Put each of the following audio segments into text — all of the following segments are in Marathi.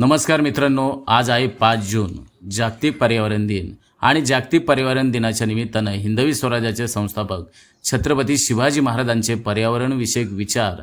नमस्कार मित्रांनो आज आहे पाच जून जागतिक पर्यावरण दिन. आणि जागतिक पर्यावरण दिनाच्या निमित्तानं हिंदवी स्वराज्याचे संस्थापक छत्रपती शिवाजी महाराजांचे पर्यावरणविषयक विचार.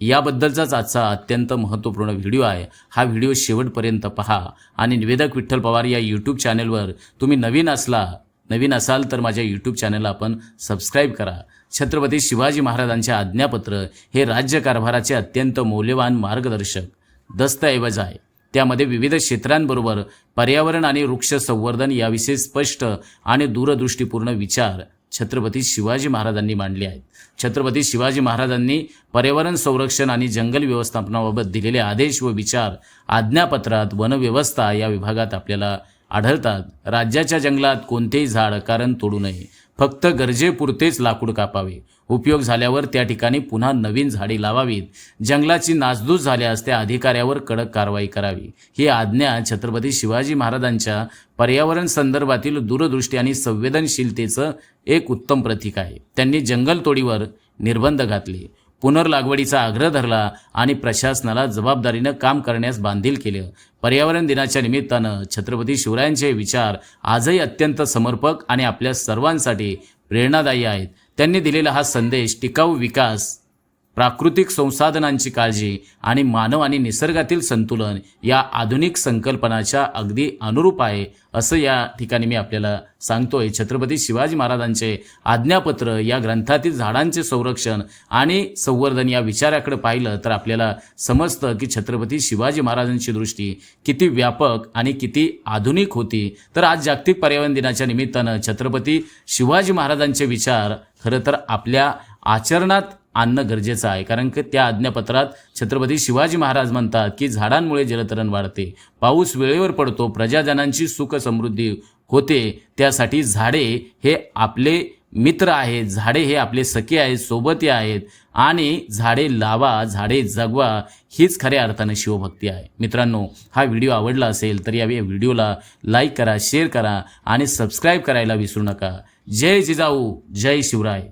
याबद्दलचाच आजचा अत्यंत महत्त्वपूर्ण व्हिडिओ आहे. हा व्हिडिओ शेवटपर्यंत पहा आणि निवेदक विठ्ठल पवार या यूट्यूब चॅनलवर तुम्ही नवीन असला नवीन असाल तर माझ्या यूट्यूब चॅनलला आपण सबस्क्राईब करा. छत्रपती शिवाजी महाराजांचे आज्ञापत्र हे राज्यकारभाराचे अत्यंत मौल्यवान मार्गदर्शक दस्तऐवज आहे. त्यामध्ये विविध क्षेत्रांबरोबर पर्यावरण आणि वृक्ष संवर्धन याविषयी स्पष्ट आणि दूरदृष्टीपूर्ण विचार छत्रपती शिवाजी महाराजांनी मांडले आहेत. छत्रपती शिवाजी महाराजांनी पर्यावरण संरक्षण आणि जंगल व्यवस्थापनाबाबत दिलेले आदेश व विचार आज्ञापत्रात वनव्यवस्था या विभागात आपल्याला आढळतात. राज्याच्या जंगलात कोणतेही झाड कारण तोडू नये. फक्त गरजेपुरतेच लाकूड कापावे. उपयोग झाल्यावर त्या ठिकाणी पुन्हा नवीन झाडे लावावीत. जंगलाची नासधूस झाल्यास त्या अधिकाऱ्यावर कडक कारवाई करावी. ही आज्ञा छत्रपती शिवाजी महाराजांच्या पर्यावरण संदर्भातील दूरदृष्टी आणि संवेदनशीलतेचं एक उत्तम प्रतीक आहे. त्यांनी जंगलतोडीवर निर्बंध घातले. पुनर्लागवडीचा आग्रह धरला आणि प्रशासनाला जबाबदारीनं काम करण्यास बांधील केलं. पर्यावरण दिनाच्या निमित्तानं छत्रपती शिवरायांचे विचार आजही अत्यंत समर्पक आणि आपल्या सर्वांसाठी प्रेरणादायी आहेत. त्यांनी दिलेला हा संदेश टिकाऊ विकास प्राकृतिक संसाधनांची काळजी आणि मानव आणि निसर्गातील संतुलन या आधुनिक संकल्पनाच्या अगदी अनुरूप आहे असं या ठिकाणी मी आपल्याला सांगतोय. छत्रपती शिवाजी महाराजांचे आज्ञापत्र या ग्रंथातील झाडांचे संरक्षण आणि संवर्धन या विचाराकडे पाहिलं तर आपल्याला समजतं की छत्रपती शिवाजी महाराजांची दृष्टी किती व्यापक आणि किती आधुनिक होती. तर आज जागतिक पर्यावरण दिनाच्या निमित्तानं छत्रपती शिवाजी महाराजांचे विचार खरं तर आपल्या आचरणात आणणं गरजेचं आहे. कारण की त्या आज्ञापत्रात छत्रपती शिवाजी महाराज म्हणतात की झाडांमुळे जलतरण वाढते. पाऊस वेळेवर पडतो प्रजाजनांची सुख समृद्धी होते. त्यासाठी झाडे हे आपले मित्र आहेत. झाडे हे आपले सखे आहेत सोबती आहेत. आणि झाडे लावा झाडे जगवा हीच खऱ्या अर्थानं शिवभक्ती आहे. मित्रांनो हा व्हिडिओ आवडला असेल तर या व्हिडिओला लाईक करा शेअर करा आणि सबस्क्राईब करायला विसरू नका. जय जिजाऊ जय शिवराय.